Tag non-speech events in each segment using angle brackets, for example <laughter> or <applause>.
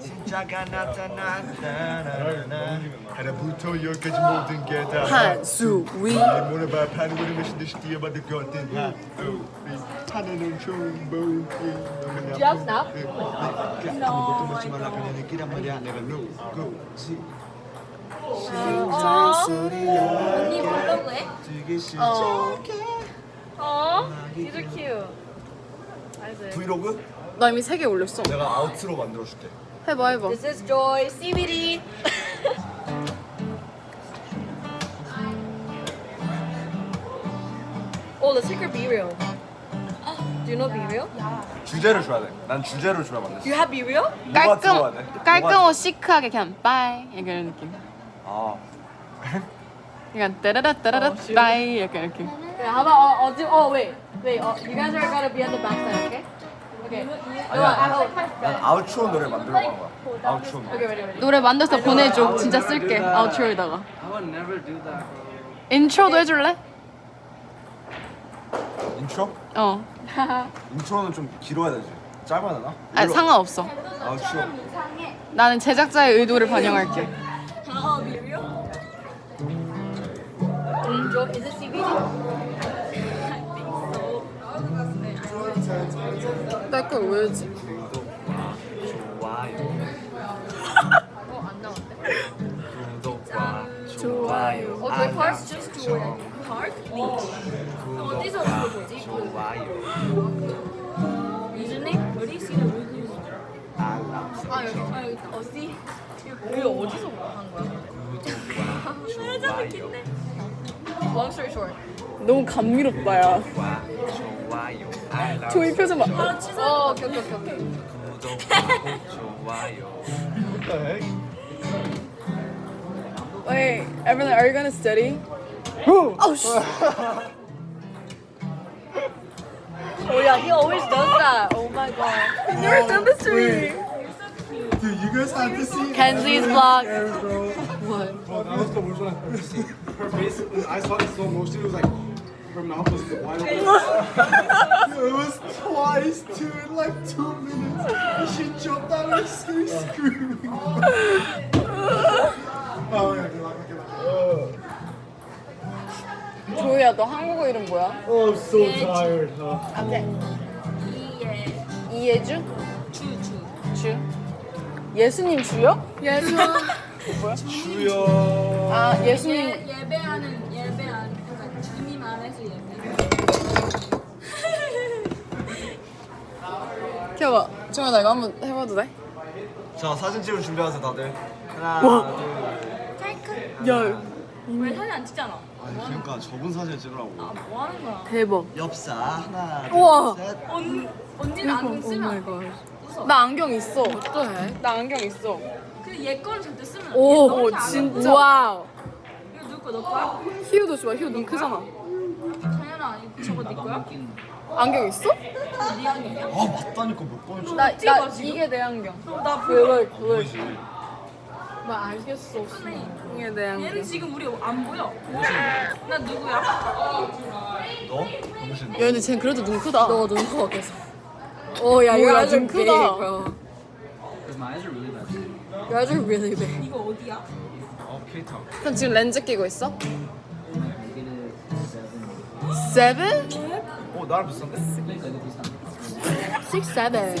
진짜가 나타났다 하나부터 열까지 모든 게다. 한수위. 모나봐 판으로 마신 듯이 뛰어받을 것들 하나 하나는 좋은 뭐 Do you have snap? 아무것도 먹지 말라 그냥 느끼란 말이야 내가 누구지? 언니 블로그 해? 되게. 어? These are cute. 알지 브이로그? 나 이미 세 개 올렸어 내가 아우트로 만들어줄게 해봐 해봐 This is Joy CBD Oh let's take her Be Real Do you know Be Real? 주제를 줘야 돼 난 주제를 줘야 만들 You have Be Real? 뭐가 들어야 돼? 깔끔 깔끔하고 뭐가 시크하게 그냥 빠이 약간 이런 느낌 아 약간 따라라 따라라 빠이 약간 이렇게 Okay, how about I'll, I'll do oh wait wait oh, you guys are gonna be on the back side okay? Okay 아니야 난 아우트로 노래 만들어 가는 거야 아우트로 노래. 노래 만들어서 보내줘. 진짜 쓸게. 아우트로에다가. I would never do that. 인트로도 해줄래? 인트로? 어. <laughs> 인트로는 좀 길어야 되지. 짧아야 되나? 아, 상관없어. 아우트로. 나는 제작자의 의도를 반영할게. Oh Be Real? Mm, Joy is it CBD? 깔끔 왜지? 구독과 좋아요 어안 나왔대 구독과 좋아요 어 저희 park just Joy Park Beach 어디서 본 거지? 좋아요 유즈님? 어디 있어요? 알람 아 여기 아 여기 있다. 어디? 이거 어디서 한 거야? 구독과 좋아요 Long story short. 너무 감미롭다 야과 좋아요 조이 표정 봐 어 오케이 오케이 오케이 오케이. 구독과 좋아요 <laughs> Wait, Evelyn, are you gonna study? Oh, sh- Oh yeah, he always does that. Oh my god. you never done this to me. Dude you guys have to see Kenzie's vlog. <laughs> What? Oh, that was the worst one I've ever seen. Her face, when I saw it in slow motion, it was like Her mouth was wide open. it was twice, too, in like two minutes. And she jumped out of her seat screaming. oh, yeah, good luck, good luck. Oh, 조이야, 너 한국어 이름 뭐야? oh, I'm so tired. Huh? 이예 이예주? 주주. 주? 예수님 주요? 예수. 주여 아, 예수님. 예 예배하는 그러니까 주님 안에서 예배. 켜봐. 조이야, 나 이거 한번 해봐도 돼? 자 사진 찍을 준비하세요 다들 하나 둘 야, 왜 사진 안 찍잖아. 아니 그러니까 저분 사진 찍으라고 아 뭐 하는 거야? 대박. 엽사 하나 우와. 둘셋 언 언니는 안경 쓰면 안 돼. 웃어. 나 안경 있어. 어떡해? 나 안경 있어. 그얘 거는 절대 쓰면 안 돼. 오, 안 진짜. 와우. 이거 누구 거? 너 거야? 희우도 좋아. 희우 눈 크잖아. 장현아 이거 저거 네 거야? 안경 있어? 네 안경이야? 아 맞다니까 몇줘 나, 나. 이게 내 안경. 나 보여. 블랙, 블랙. 보이지? 나 알겠어. 이게 내 안경. 얘는 지금 우리 안 보여. 나 누구야? 너? 당신 야 근데 쟤 그래도 눈 크다. 너눈 커 계속. 어, 야 이거 아주 크다. Because my eyes are really bad. You guys are really big. 이거 어디야? 어 그럼 지금 렌즈 끼고 있어? Maybe it is Seven? 어 나랑 비슷한데? seven. Six, seven.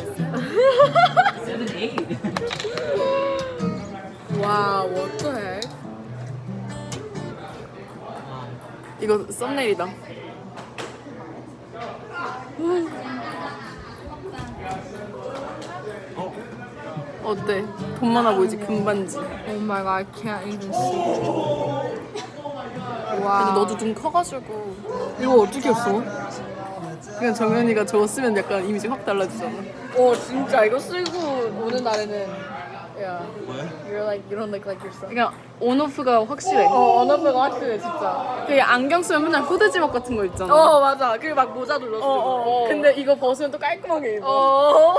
Seven, eight. 와, what the heck? 이거 썸네일이다. 어때? 돈 많아 보이지? 금반지. Oh my god, I can't even see. 근데 너도 눈 커가지고 이거 어떻게 했어? 그냥 정현이가 저거 쓰면 약간 이미지 확 달라지잖아. 어 진짜 이거 쓰고 오는 날에는 야 왜? you're like you don't look like yourself. 그냥 온오프가 확실해. 어 온오프가 확실해 진짜. 그 안경 쓰면 맨날 후드지먹 같은 거 있잖아. 어 맞아. 그리고 막 모자 눌렀어. 어, 어, 근데 이거 벗으면 또 깔끔하게 입어. 어.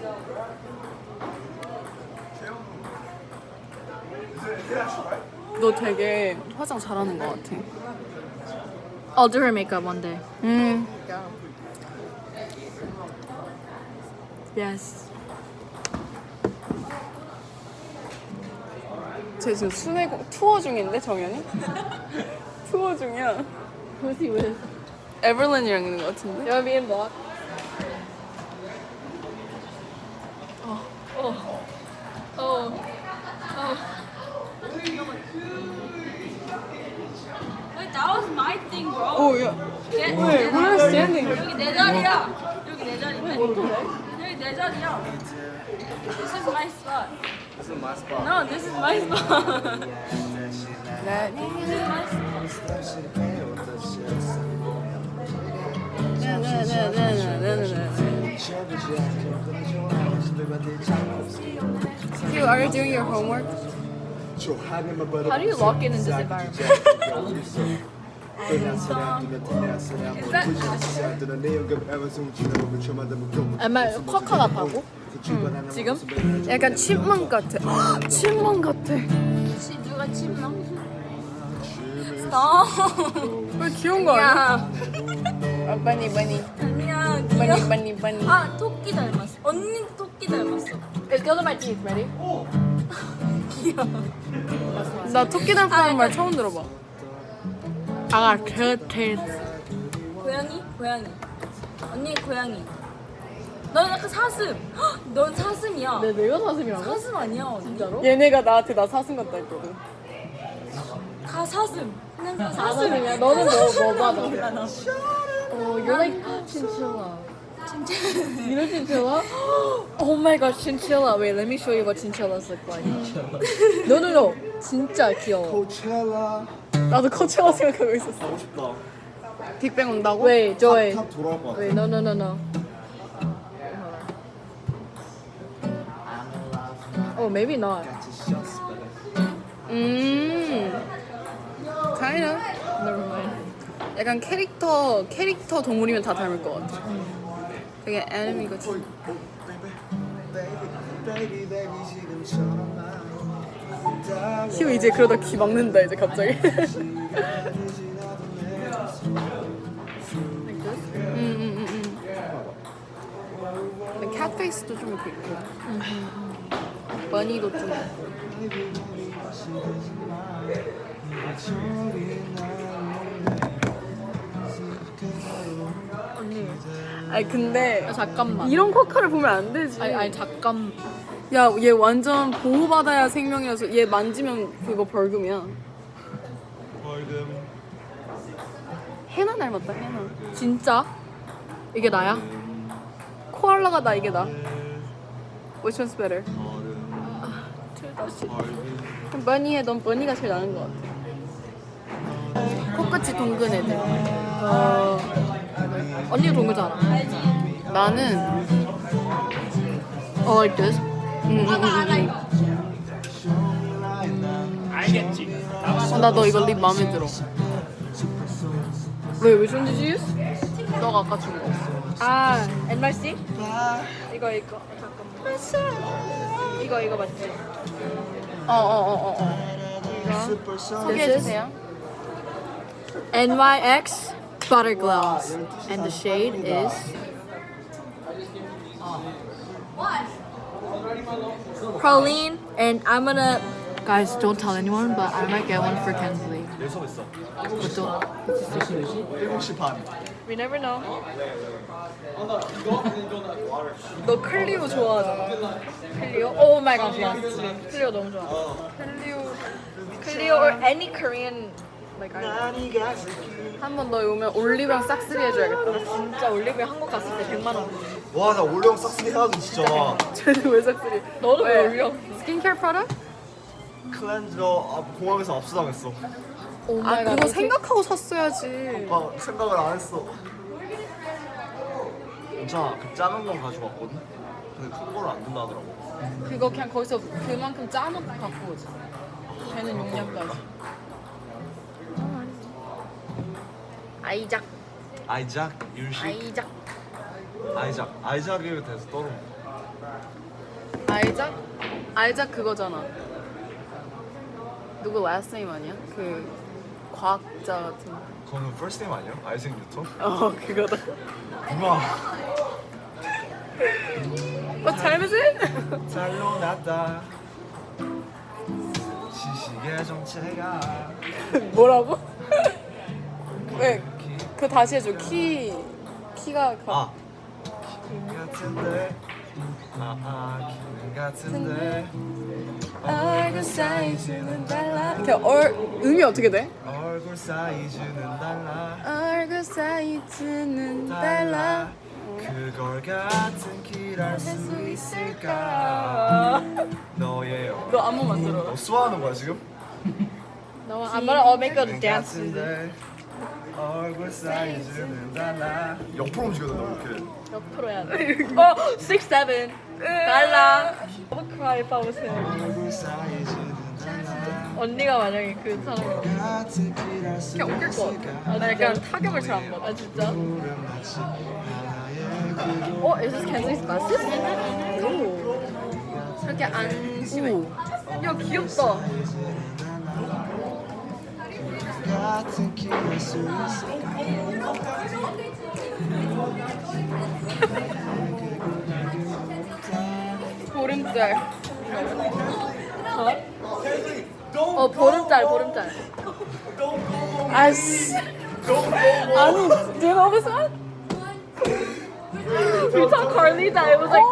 너 되게 화장 잘하는 것 같아. I'll do her makeup one day. 음. Yes. 쟤 지금 순회 투어 중인데 정연이? 투어 중이야. Who's he with? 에블린이랑 있는 것 같은데. Wanna be This is my spot. This is my spot. No, this is my spot. no, me. This is my spot. You are you doing your homework? How do you lock in in this environment? <laughs> 정말 쿼카 같다고? 지금? 약간 칩만 같아. 헉, 칩만 같아. 혹시 누가 침 넣어? Stop. 왜 귀여운 거 아니야? 아, 바니 바니 아니야, 바니 귀여워. 바니 바니. 아, 토끼 닮았어. 언니 토끼 닮았어. It's of my teeth. Ready? <laughs> 나 토끼 닮았다는 말 처음 들어봐. 아, 그 테이스. 고양이? 고양이. 언니 고양이. 넌 약간 사슴. 헉, 넌 사슴이야. 내 내가 사슴이라고? 사슴 아니야, 언니? 진짜로? 얘네가 나한테 나 사슴 같다 했거든. 다 사슴. 그냥 다 사슴. 사슴이야? 너는 뭐, 뭐. Oh, you're like chinchilla. You know chinchilla? Oh my god, chinchilla. Wait, let me show you what chinchillas look like. No, no, no. 진짜 귀여워. 나도 코치라 생각하고 있었어. 가고 싶다. 빅뱅 온다고? Wait, Joy. 탑 돌아올 것 같아. Wait, no, no, no, no. Oh, maybe not. 음. Never mind. 약간 캐릭터 캐릭터 동물이면 다 닮을 것 같아. 되게 애니메 같이. 희 우 이제 그러다 귀 막는다 이제 갑자기. 음음음 음. 캣페이스도 좀 이렇게 있고. 버니도 좀. 언니. 아니 근데 야, 잠깐만. 이런 코카를 보면 안 되지. 아니, 아니, 잠깐. 야, 얘 완전 보호받아야 생명이어서 얘 만지면 그거 벌금이야. 해나 닮았다, 해나. 진짜? 이게 나야? 코알라가 나 이게 나. Which one's better? 그럼 버니 해, 넌 버니가 제일 나은 것 같아. 코끝이 동근 애들. 어. 언니가 동그잖아. 나는 Oh, like this? 음, 음, 음, 음. 알겠지. 어, 나 너 이거 립 마음에 들어. 왜, which one did you use? 너가 아까 준 거. 아, NYC? 이거, 이거. 잠깐만. 이거, 이거 맞지? 어, 어, 어, 어, 어. 소개해 주세요. NYX Butter Gloss. And the shade is. Praline, and I'm gonna. Guys, don't tell anyone, but I might get one for Kensley. 내 수업 있어. But don't. 7시 반. We never know. 너 클리오 좋아하잖아. 클리오? Oh my gosh, yes. 클리오 너무 좋아. 클리오. 클리오 or any Korean. Like I 한번 너 오면 올리브랑 싹쓸이 해줘야겠다. 진짜 올리브에 한국 갔을 때 100만 원. 와, 나 올영 싹쓸이 해야지 진짜. <laughs> 쟤는 왜 싹쓸이? 너도 왜 왜? 올려? 스킨케어 프로덕? 클렌저 아, 공항에서 압수당했어. 오 아 마이 갓. 그거 생각하고 샀어야지. 아, 생각을 안 했어. 괜찮아. 그 작은 건 가져왔거든. 근데 큰 거를 안 준다 하더라고. 그거 그냥 거기서 그만큼 짜놓고 갖고 오지. 배는 용량까지. 아이작, 아이작, 율식, 아이작, 아이작, 아이작에 대해서 떠오르. 아이작, 아이작 그거잖아. 누구 last name 아니야? 그 과학자 같은. 그거는 first name 아니야? 아이색 뉴턴? 어 그거다. 우와. 어 잘못해? 잘로 났다. 시식의 정체가 <laughs> 뭐라고? 왜? 그 다시 해줘. 키 키가 가. 아 같은데 아아 기능 같은데 얼굴 사이즈는 달라. 그 얼, 음이 어떻게 돼? 얼굴 사이즈는 달라 얼굴 사이즈는 달라 그걸 같은 길할 수 있을까 너의 얼굴 너 안무 만 들어. 너 수화하는 거야 지금? <laughs> 너 I'm gonna all make a dance. 같은데 얼굴 사이즈는 달라 옆으로 움직여야 된다 이렇게 옆으로 해야 돼. 어, 6, 7. 달라. I would cry if I was him. 얼굴 사이즈는 달라 언니가 만약에 그 사람이 같은 길 할 수 그냥 웃길 것 같아. 나 약간 타격을 잘 안 받아. 아, 진짜? 마치 하나의 구름 어, is this Kenzie's glasses? 오. 그렇게 안 심해. 야, 귀엽다. 같은 길할 수 있을까 보름달. 어? 어, 보름달, 보름달. 아씨. 아니, 내가 무슨? We saw Carly that it was like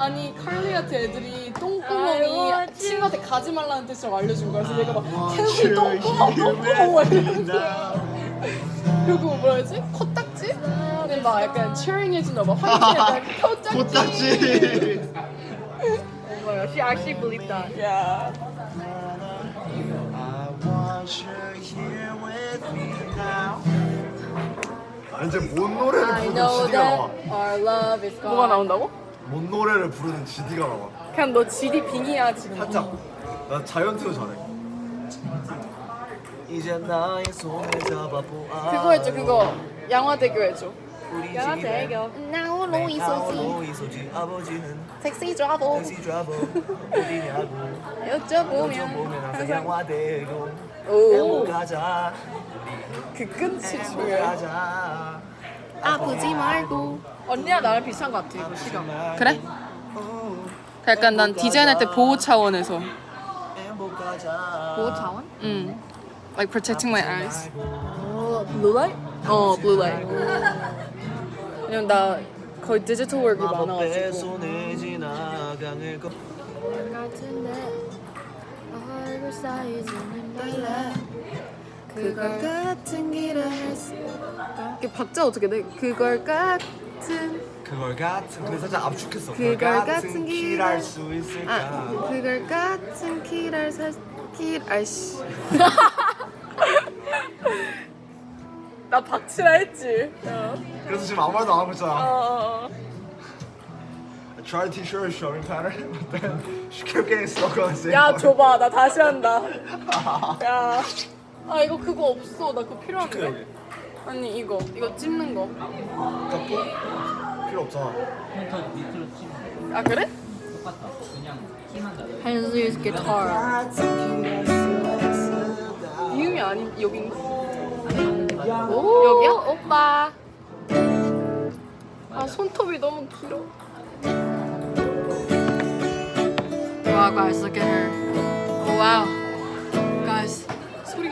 아니 칼리한테 애들이 똥구멍이 친구한테 가지 말라는 뜻이라고 알려준 거야. 그래서 내가 막 캔슬 똥구멍 똥구멍 막 이러면서 그리고 뭐라 해야지? 코딱지? 근데 막 약간 cheering 해준다 막 화이팅 <laughs> 약간 코딱지. 코딱지 Oh my god, she actually believed that. Yeah. I want you here with me now 아, 이제 뭔 노래를 I 부르는 know GD가 나와 that our love is gone. 뭐가 나온다고? 뭔 노래를 부르는 GD가 나와. 그냥 너 GD 빙이야 지금. 살짝. 나 자이언트도 잘해. 이제 나의 손을 잡아보아. 그거 해줘 그거. 양화대교 해줘. 우리 양화대교. 나홀로 나홀로 이소지. 아버지는 택시 드라이버 택시 드라이버 어디냐고. 여쭤보면 보면 항상 양화대고 오. 그 끝이 중요해. 아프지 말고. 언니랑 나랑 비슷한 것 같아 이거 시간. 그래? 약간 난 디자인할 때 보호 차원에서. 보호 차원? 응. Like protecting my eyes. 어, blue light? 어, blue light. 왜냐면 나 거의 디지털 마법의 많아가지고. 같은데 얼굴 사이즈는 달라 그걸 같은 길을 할수 이게 박자 어떻게 돼? 그걸 같은 그걸 같은 근데 살짝 압축했어. 그걸 같은 길 길을 할수 있을까? 아 그걸 같은 길을 살길 아이씨. <laughs> 나 박치라 했지. 그래서 지금 아무 말도 안 하고 있잖아. 어. I tried to teach her a showing pattern but then she kept getting stuck on the same 야 part. 줘봐. 나 다시 한다. <laughs> 야. 아 이거 그거 없어. 나 그거 그 필요한데. 아니 이거. 이거 찝는 거. 깎고 필요 없잖아. 더 밑으로 치면 아 그래? 똑같다. 그냥 키만 달라. Hands use guitar. 이음이 아닌 여긴가? 오 여기야? 오빠. 아 손톱이 너무 길어. Wow guys look at her. Oh wow. Guys 소리가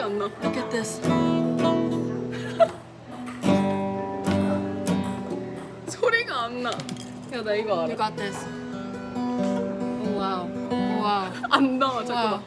안 나 Look at this 소리가 안 나 야 나 이거 알아 You got this Oh wow Oh wow 안 나와 잠깐만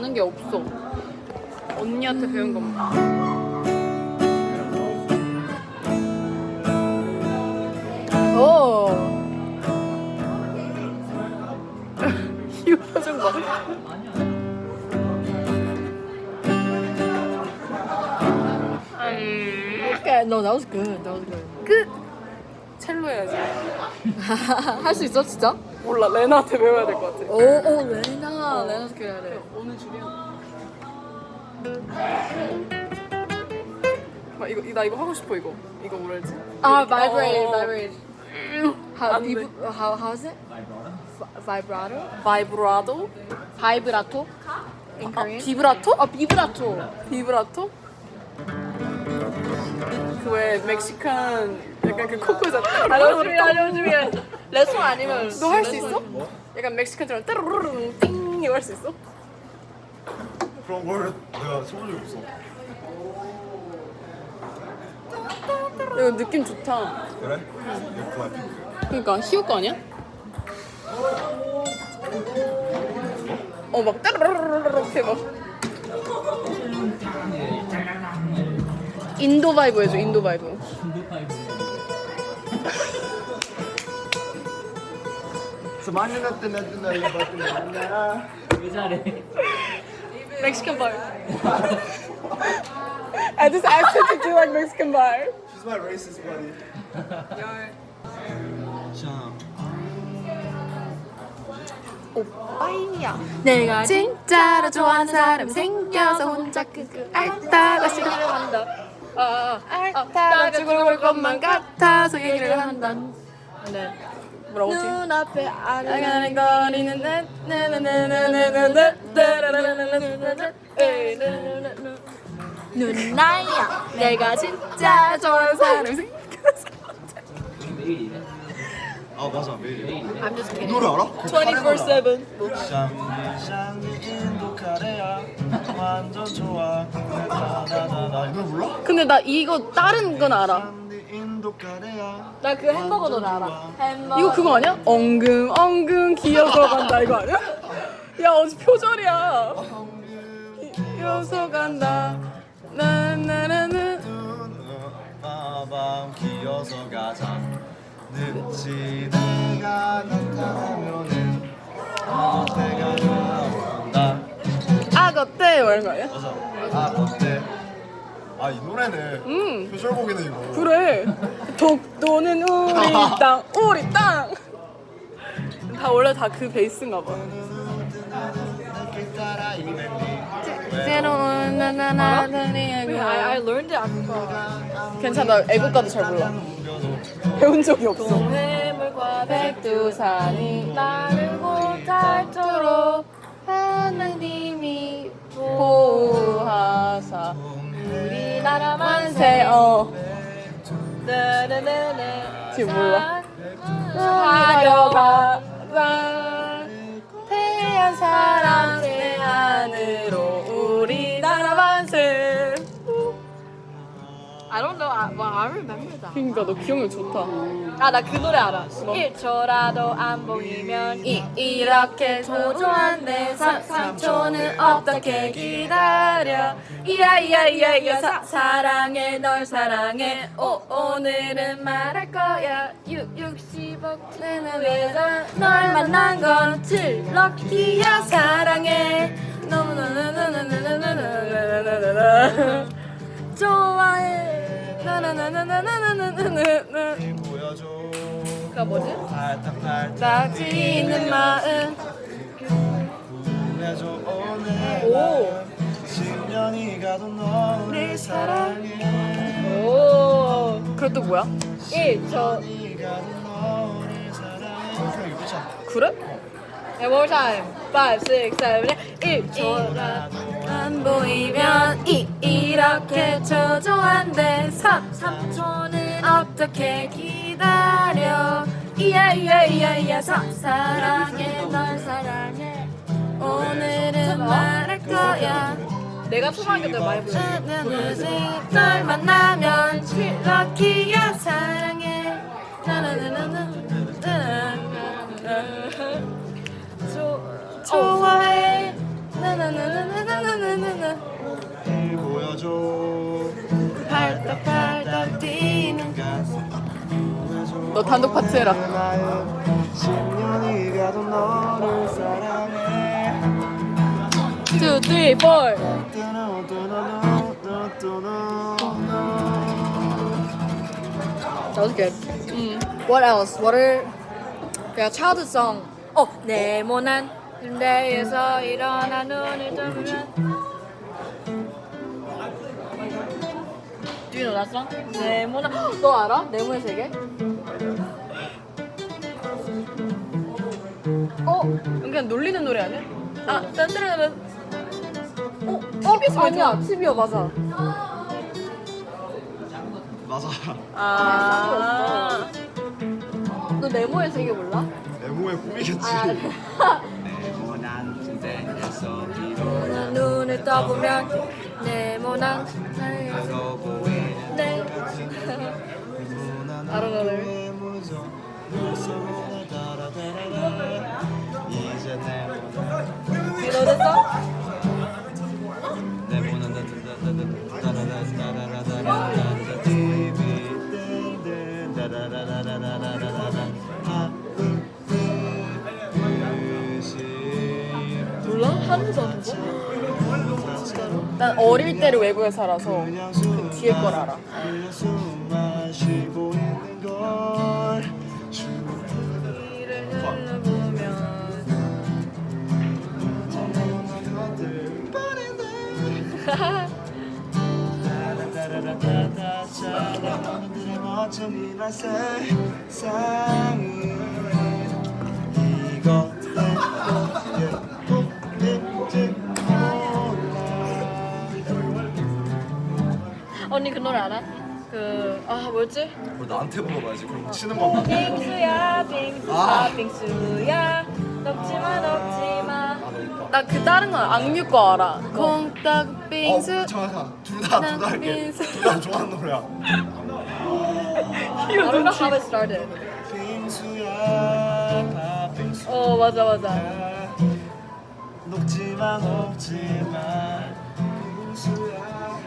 아는 게 없어. 언니한테 배운 것만. 어. <laughs> 오. 이 표정 봐. Okay, no, that was good. That was good. 첼로 해야지. <laughs> 할 수 있어, 진짜? 몰라 레나한테 배워야 될 것 같아. 오, 오, 레나. 레나 해야 돼? 오늘 줄이야. 막 이거 나 이거 하고 싶어 이거. 이거 뭐라 했지? 아, vibrate, 어. vibrate. How, 안 돼. 비브, how, how's it? Vibrato? Vibrato? 바이브라도? 바이브라토? In 아, Korean? 비브라토? 어, 비브라토. 비브라토? 그 왜 멕시칸 약간 그 코코자 알려주면, 알려주면. 레슨 아니면. 너 할 수 있어? 약간 멕시칸처럼 따르르르 띵 이거 할 수 있어? 그런 걸 내가 써본 적이 없어. 이거 느낌 좋다. 그래? 핑크. 그러니까 희우 거 아니야? 어막 따르르르르 이렇게 막 인도 바이브 해줘 인도 바이브 스마일은 나 뜨나 뜨나 이거 뜨나 왜 잘해? Mexican bar. <laughs> I just asked her to do like Mexican bar. She's my racist buddy. 자, 오빠야. 내가 진짜로 좋아하는 사람 생겨서 혼자 끄끄 앓다가. 아, 아, 앓다가 죽을 것만 같아서 얘기를 한다. 네. 뭐라고 했지? 눈앞에 아른거리는 눈나야 내가 진짜 좋아하는 사람 생각했어 아 맞아 매일 I'm just 이 kidding 노래 알아? 24-7 샹리 샹리 인도 카레야 완전 좋아 나나나나 이걸 몰라? 근데 나 이거 다른 건 알아 나 그 햄버거 노래 알아. 햄버거. 이거 그거 아니야? 엉금 엉금 기어서 간다 이거 아니야? 야 어제 표절이야 기어서 간다 나나나나 마밤 기어서 가자 늦지 내가 나타나면은 때가 나온다 아거때 뭐 이런 거 아니야? 맞아 아 어때 아 이 노래네 음. 표절곡이네 이거. 그래. 독도는 우리 <laughs> 땅 우리 땅 다 원래 다 그 베이스인가 봐. 새로운 나나나나니 I, I learned it. I forgot. 괜찮아 애국가도 잘 몰라. 배운 적이 없어. 동해물과 백두산이 나르고 닳도록 하나님이 보호하사 우리 나라 만세 어 나나나나. 지금 몰라 하려가. 태양 사랑 태안으로 I don't know. I, well, I remember that. 그러니까 너 기억력 좋다. 아 나 그 노래 알아. 뭐? 1초라도 안 보이면 이 이렇게 소중한 내 사, 삼촌을 어떻게 기다려 이야이야이야이야 사, 사랑해 널 사랑해 오 오늘은 말할 거야 6 60억 트는 왜널 만난 건 칠럭키야 사랑해 너무너무너무너무너무너무너무 좋아해 나나나나나나나나나 나 보여줘 그가 뭐지? 팔딱팔딱 따지는 마음 보내줘 오늘 오. 10년이 가도 너를 사랑해 오. 그래 또 뭐야? 1초. 10년이 가도 너를 사랑해 그냥 이거 끝이야 그래? One more time. 5, 6, 7, 8. 1초라도. 안 보이면 이 이렇게 초조한데 삼 삼촌은 어떻게 기다려? 이야 이야 이야 이야 사 사랑해 널 사랑해. 오늘은 말할 거야. 내가 초등학교 때 많이 불렀어. 널 만나면 럭키야 사랑해. 나나나나나 좋아해. 나나나나나나나나나 보여줘 뛰는 가슴 너너 단독 파트 해라. 나의 10년이 가도 너를 사랑해 2, 3, 4. 뚜누 뚜누누 뚜누 That was good. What else? What are 그냥 childhood song? 어 네모난 침대에서 일어나 눈을 뜨면 Do you know that song? 네모난 너 알아? 네모의 세계? 어? 그냥 놀리는 노래 아니야? 아, 딴딴딴. 어? 어? 아니야 TV야 맞아. 맞아 아. 너 네모의 세계 몰라? 네모의 꿈이겠지 아. <laughs> 땡에서 일어나 눈을 떠보면 네모난 가서 보이는 네 아로라를 이제 네모난 이러면서 한서 저거? 진짜로? 난 어릴 때를 외국에 살아서 그 뒤에 걸 알아. <laughs> 아, 언니 그 노래 알아? 그, 아, 뭐였지? 뭘 나한테 물어봐야지 그럼 치는 건가? 빙수야, 빙수야, 빙수야. 녹지마, 녹지마. 나그 다른 건 악뮤 거 알아. 콩딱 빙수. 어, 잠깐만 둘다둘 다 할게 빙수. 둘 다 좋아하는 노래야 I don't know how it started. 빙수야 팥빙수 어, 맞아, 맞아. 녹지마 녹지마 빙수야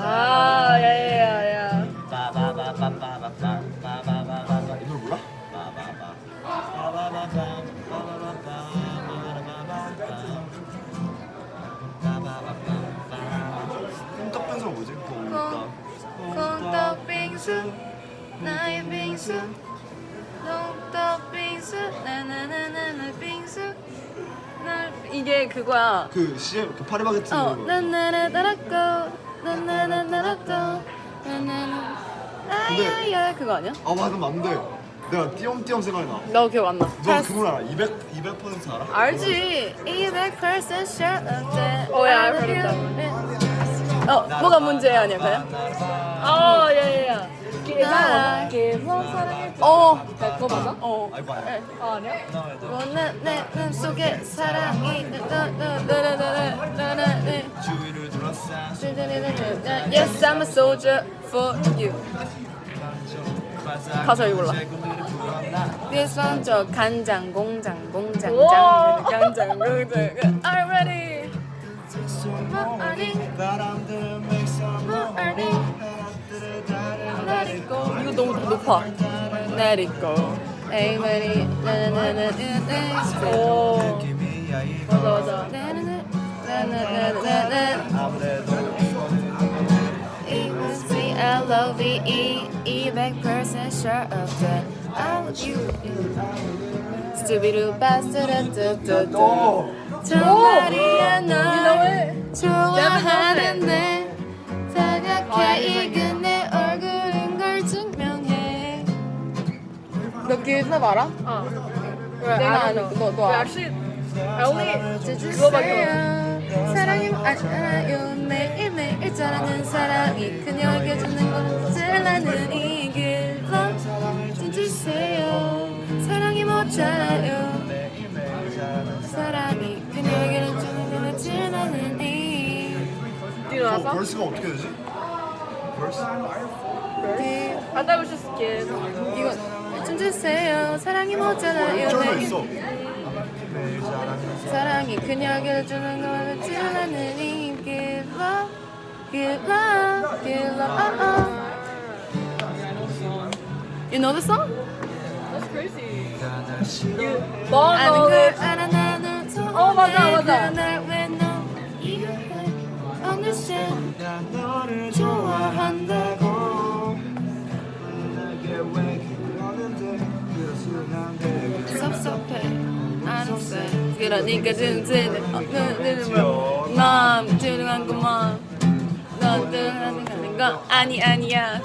아, 야야야야. 이 노래 몰라? 콩떡 빙수 뭐지? 콩떡 콩떡 빙수 나의 빙수 그거야. 그 CM 그 파리바게트 어, 그- 나나나나라고, 나나나나라고, 나나나. 아야야 그거 아니야? 아 맞아 맞는데 내가 띄엄띄엄 생각이 나. 나 기억 안 나. 너 그 노래 알아? 200 200% 알아? 알지. 200% sure of that. 어, 야, 그런다. 어, 뭐가 문제야 아니야, 그냥? 어, 야, 야, 야. 나- Give love, 사랑해. 어, 야, 그거 맞아? 어. 아이고 아니야. 아, 아니야? 너내 속에 사랑이 나나나나나나나 주위를 둘러싸 Yes, I'm a soldier for you. 가사 이거 몰라. 비선저 간장 공장 공장. 장 간장 공장 I'm ready. some Ready. 있고 이거 너무 높아. Let it go. Everybody, 나나나나나. 오. 맞아 맞아. 나나나나나나. It must be L O V E, E make person sure of that. All you, you, stupid bastard, da da da. 정말이야 널 좋아하는데 다가게 이겨. 너 길snap 알아? 어. 내가 아는 거, 너, 너 알아? I only 그거밖에 없어. 사랑이 알아요 매일매일 자라는 사랑이 그녀에게 주는 것을 나는 이길로 주세요 사랑이 모자라요 사랑이 그녀에게 주는 것을 나는 이 song? 벌스가 어떻게 되지? 벌스? I thought it was just a kid. 이거 좀 주세요 사랑이 모자라요 사랑이 그녀에게 주는 것을 나는 이 give love give love give love You know the song? That's crazy. 아는 걸 알아 나는 어, 맞아, 맞아. 날 왜너 이해해 Understand 난 너를 좋아 그러니까 진짜 마음 조용한 것만 너들 하는 건 아니 아니야.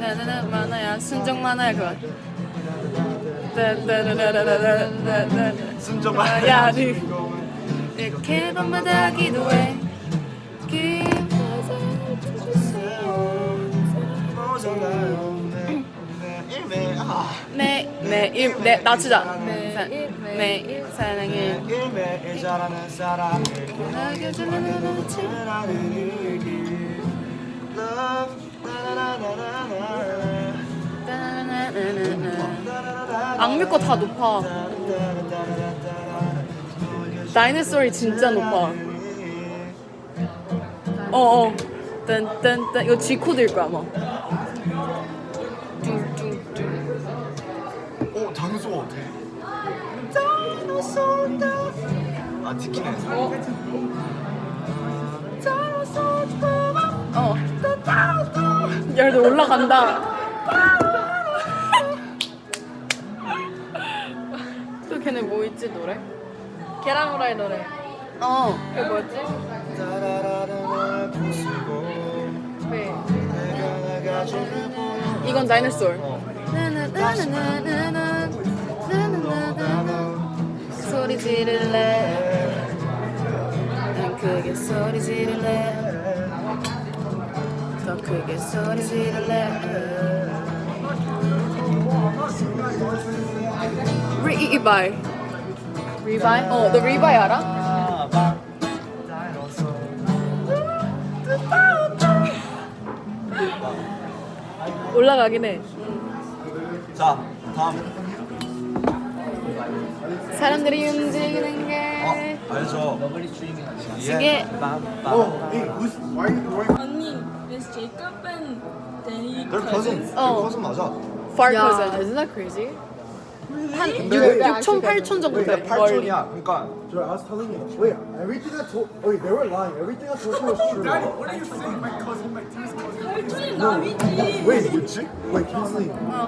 나나나 만화야 순정 만화야 그거. 따따라라라라라라라. 순정 야, 네. 이렇게 밤마다 기도해 매매일 매 낮추자 매일 매일 사랑해. 자라는 사랑을 나겨주는 전하는 일기 Love 나나나나나나 악뮤 거다 높아. 다이너솔이 진짜 높아. 어어. 딴딴딴. 이거 G 코드일 거야 아마 아 티키네 어. 열도 올라간다. 또 걔네 뭐 있지 노래? 계란 후라이 노래. 어. 그게 뭐였지? 따라라라 부수고 왜? 내가 나가주를 보여 이건 다이너솔 소리 지를래? 난 크게 소리 지를래. 더 크게 소리 지를래. 리바이. 리바이? 어, 너 리바이 알아? 다이너솔 올라가긴 해. 자 다음 사람들이 움직이는 게어 알죠. 이게 Oh? 언니, is Jacob and Danny They're cousins 어. cousin 맞아 far 야, cousin isn't that crazy? 한 근데 6천 8천 정도 돼 근데 멀리 8천이야 그러니까 Joy, I was telling you. Wait, everything I told. Wait, they were lying. Everything I told you was true. Daddy, what are you saying? My cousin, my cousin. 팔촌이 남이지. Wait, wait, Kinsley.